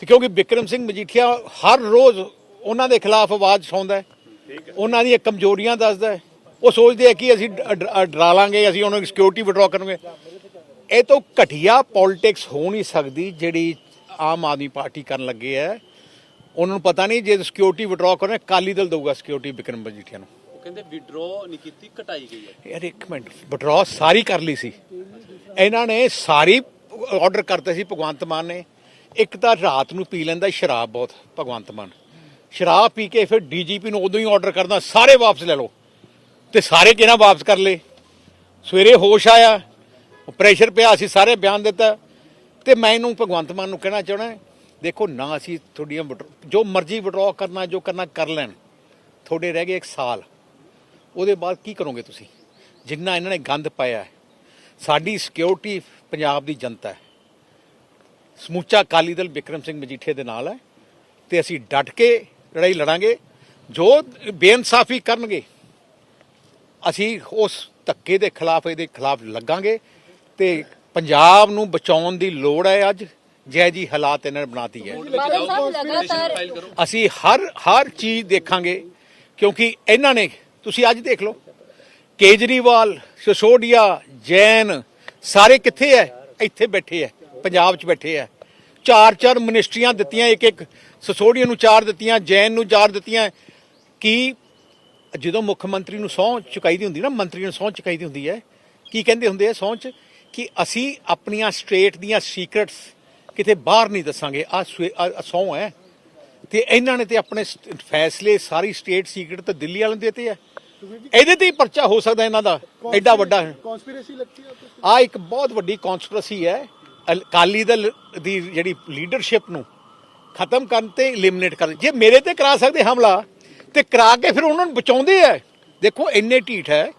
ਤੇ ਕਿਉਂਕਿ ਵਿਕਰਮ ਸਿੰਘ ਮਜੀਠੀਆ ਹਰ ਰੋਜ਼ ਉਹਨਾਂ ਦੇ ਖਿਲਾਫ ਆਵਾਜ਼ ਉਠਾਉਂਦਾ ਹੈ। ਉਹਨਾਂ ਦੀਆਂ ਕਮਜ਼ੋਰੀਆਂ ਦੱਸਦਾ ਹੈ। ਉਹ ਸੋਚਦੇ ਆ ਕਿ ਅਸੀਂ ਡਰਾ ਲਾਂਗੇ ਅਸੀਂ ਉਹਨਾਂ ਦੀ ਸਿਕਿਉਰਿਟੀ ਵਿਡਰਾ ਕਰਾਂਗੇ ਇਹ ਤੋਂ ਘਟੀਆ ਪੋਲਿਟਿਕਸ ਹੋ ਨਹੀਂ ਸਕਦੀ ਜਿਹੜੀ ਆਮ ਆਦਮੀ ਪਾਰਟੀ ਕਰਨ ਲੱਗੇ ਹੈ। ਉਹਨਾਂ ਨੂੰ ਪਤਾ ਨਹੀਂ ਜੇ ਸਿਕਿਉਰਿਟੀ ਵਿਡਰਾ ਕਰਨਾ ਕਾਲੀ ਦਲ ਦਊਗਾ ਸਿਕਿਉਰਿਟੀ ਵਿਕਰਮ ਮਜੀਠੀਆ ਨੂੰ। ਉਹ ਕਹਿੰਦੇ ਵਿਡਰੋ ਨਹੀਂ ਕੀਤੀ ਘਟਾਈ ਗਈ ਹੈ। ਯਾਰ ਇੱਕ ਮਿੰਟ ਵਿਡਰਾ ਸਾਰੀ ਕਰ ਲਈ ਸੀ। ਇਹਨਾਂ ਨੇ ਸਾਰੀ ਆਰਡਰ ਕਰਤੇ ਸੀ ਭਗਵੰਤ ਮਾਨ ਨੇ। ਇੱਕ ਤਾਂ ਰਾਤ ਨੂੰ ਪੀ ਲੈਂਦਾ ਸ਼ਰਾਬ ਬਹੁਤ, ਭਗਵੰਤ ਮਾਨ। ਸ਼ਰਾਬ ਪੀ ਕੇ ਫਿਰ ਡੀਜੀਪੀ ਨੂੰ ਉਦੋਂ ਹੀ ਆਰਡਰ ਕਰਦਾ, ਸਾਰੇ ਵਾਪਸ ਲੈ ਲਓ। ਤੇ ਸਾਰੇ ਕਿਹਨਾਂ ਵਾਪਸ ਕਰ ਲਏ? ਸਵੇਰੇ ਹੋਸ਼ ਆਇਆ ਪ੍ਰੈਸ਼ਰ ਪਿਆ ਅਸੀਂ ਸਾਰੇ ਬਿਆਨ ਦਿੱਤਾ। ਤੇ ਮੈਂ ਇਹਨੂੰ ਭਗਵੰਤ ਮਾਨ ਨੂੰ ਕਹਿਣਾ ਚਾਹਣਾ ਦੇਖੋ ਨਾ ਅਸੀਂ ਤੁਹਾਡੀਆਂ withdraw- ਜੋ ਮਰਜ਼ੀ ਵਿਡਰਾਅ ਕਰਨਾ, ਜੋ ਕਰਨਾ ਕਰ ਲੈਣ। ਤੁਹਾਡੇ ਰਹਿ ਗਏ ਇੱਕ ਸਾਲ। ਉਹਦੇ ਬਾਅਦ ਕੀ ਕਰੋਗੇ ਤੁਸੀਂ? ਜਿੰਨਾ ਇਹਨਾਂ ਨੇ ਗੰਦ ਪਾਇਆ ਸਾਡੀ ਸਿਕਿਉਰਿਟੀ ਪੰਜਾਬ ਦੀ ਜਨਤਾ ਹੈ। ਸਮੁੱਚਾ ਅਕਾਲੀ ਦਲ ਵਿਕਰਮ ਸਿੰਘ ਮਜੀਠੇ ਦੇ ਨਾਲ ਹੈ ਤੇ ਅਸੀਂ ਡਟ ਕੇ ਲੜਾਈ ਲੜਾਂਗੇ ਜੋ ਬੇਇਨਸਾਫੀ ਕਰਨਗੇ ਅਸੀਂ ਉਸ ਧੱਕੇ ਦੇ ਖਿਲਾਫ ਇਹਦੇ ਖਿਲਾਫ ਲੱਗਾਂਗੇ ਤੇ ਪੰਜਾਬ ਨੂੰ ਬਚਾਉਣ ਦੀ ਲੋੜ ਹੈ ਅੱਜ ਜੈ ਜੀ ਹਾਲਾਤ ਇਹਨਾਂ ਨੇ ਬਣਾਤੀ ਹੈ। ਅਸੀਂ ਹਰ ਹਰ ਚੀਜ਼ ਦੇਖਾਂਗੇ ਕਿਉਂਕਿ ਇਹਨਾਂ ਨੇ ਤੁਸੀਂ ਅੱਜ ਦੇਖ ਲਓ ਕੇਜਰੀਵਾਲ ਸਿਸੋਡੀਆ ਜੈਨ ਸਾਰੇ ਕਿੱਥੇ ਐ ਇੱਥੇ ਬੈਠੇ ਐ ਪੰਜਾਬ 'ਚ ਬੈਠੇ ਆ। ਚਾਰ ਚਾਰ ਮਨਿਸਟਰੀਆਂ ਦਿੱਤੀਆਂ ਇੱਕ ਇੱਕ ਸਸੋੜੀਆਂ ਨੂੰ ਚਾਰ ਦਿੱਤੀਆਂ ਜੈਨ ਨੂੰ ਚਾਰ ਦਿੱਤੀਆਂ। ਕਿ ਜਦੋਂ ਮੁੱਖ ਮੰਤਰੀ ਨੂੰ ਸੌਂ ਚੁਕਾਈ ਦੀ ਹੁੰਦੀ ਨਾ ਮੰਤਰੀ ਨੂੰ ਸੌਂ ਚੁਕਾਈ ਦੀ ਹੁੰਦੀ ਹੈ ਕੀ ਕਹਿੰਦੇ ਹੁੰਦੇ ਆ ਸੌਂ 'ਚ? ਕਿ ਅਸੀਂ ਆਪਣੀਆਂ ਸਟੇਟ ਦੀਆਂ ਸੀਕ੍ਰੇਟਸ ਕਿਤੇ ਬਾਹਰ ਨਹੀਂ ਦੱਸਾਂਗੇ। ਆ ਸੌਂ ਹੈ। ਤੇ ਇਹਨਾਂ ਨੇ ਤੇ ਆਪਣੇ ਫੈਸਲੇ ਸਾਰੀ ਸਟੇਟ ਸੀਕ੍ਰੇਟ ਤੇ ਦਿੱਲੀ ਵਾਲਿਆਂ ਦੇ ਤੇ ਆ ਇਹਦੇ ਤੇ ਹੀ ਪਰਚਾ ਹੋ ਸਕਦਾ ਇਹਨਾਂ ਦਾ। ਐਡਾ ਵੱਡਾ ਕਨਸਪੀਰੇਸੀ ਲੱਗਦੀ ਆ ਇੱਕ ਬਹੁਤ ਵੱਡੀ ਕਨਸਪੀਰੇਸੀ ਹੈ। ਅਕਾਲੀ ਦਲ ਦੀ ਜਿਹੜੀ ਲੀਡਰਸ਼ਿਪ ਨੂੰ ਖਤਮ ਕਰਨ ਤੇ ਐਲੀਮੀਨੇਟ ਕਰਨ। ਜੇ ਮੇਰੇ ਤੇ ਕਰਾ ਸਕਦੇ ਹਮਲਾ, ਤੇ ਕਰਾ ਕੇ ਫਿਰ ਉਹਨਾਂ ਨੂੰ ਬਚਾਉਂਦੇ ਆ। ਦੇਖੋ, ਇੰਨੇ ਢੀਠ ਹੈ।